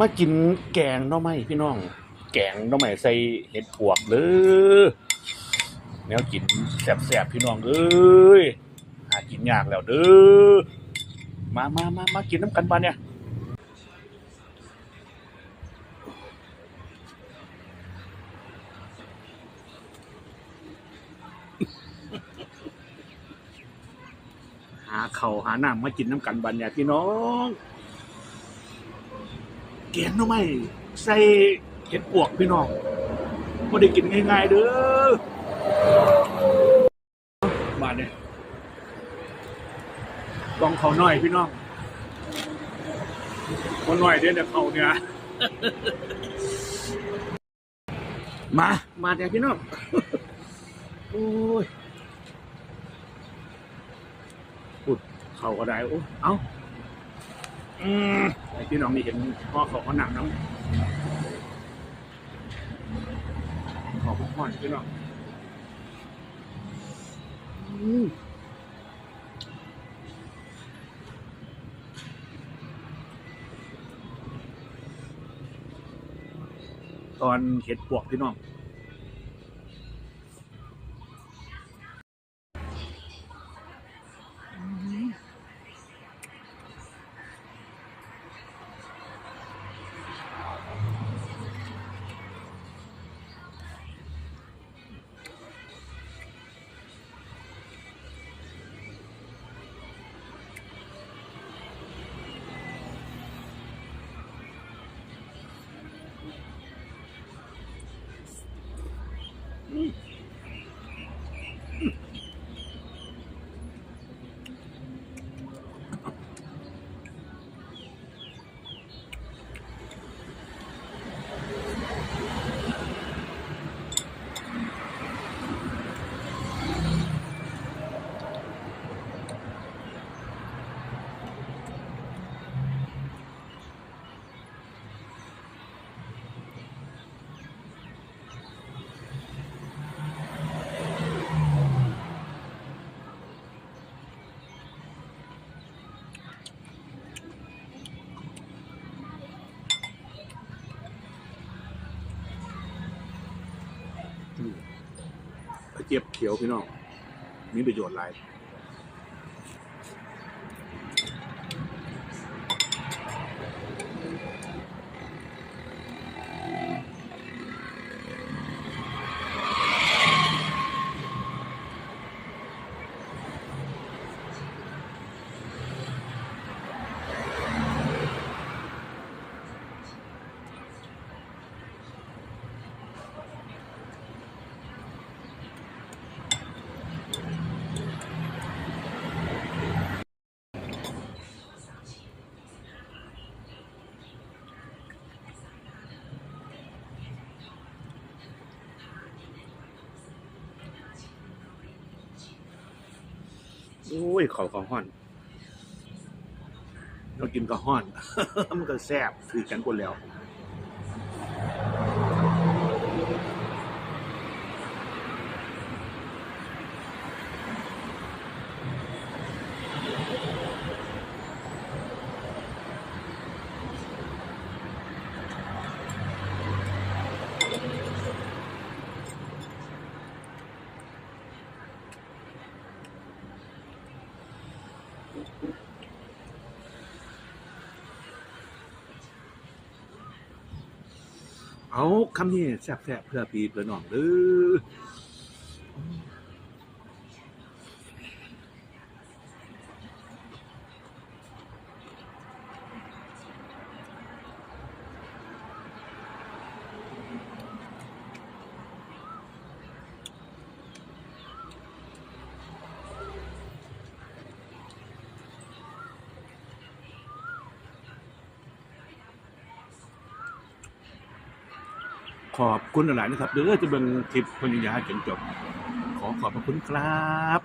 มากินแกงหน่อไม้พี่น้อง แกงหน่อไม้ใส่เห็ดปวกเด้อแนวกินแซ่บๆพี่น้องเอ้ยหากินยากแล้วเด้อมามามามากินน้ำกันบ้านเนี่ยหาเขาหาหน้ำมากินน้ำกันบันเนี่ยพี่น้อง แกงหน่อไม้ใส่เห็ดปวกพี่น้องไม่ได้กินง่ายๆเด้อมาเนี่ยลองเขาหน่อยพี่น้องคนหน่อยเด้อเนี่ยเขาเนี่ยมา มาเนี่ยพี่น้อง โอ้ยพูดเขาก็ได้ โอ้ เอา อืมไอ้พี่น้องนี่เห็นพ่อเขาเขาหนังน้ำขอบพ่อนพี่น้องอืมตอนเห็ดปวกพี่น้อง เจี๊ยบเขียวพี่น้องมีประโยชน์หลาย อ้ยเขาก็ห้อนเรากินก็ห้อน มันก็แซ่บคือกันคนแล้ว เอาคำนี้แซ่บๆเพื่อพี่เพื่อน้องเด้อ ขอบคุณหลายๆนะครับ เด้อจะเบิ่งคลิปคนยาจนจบ ขอขอบพระคุณครับ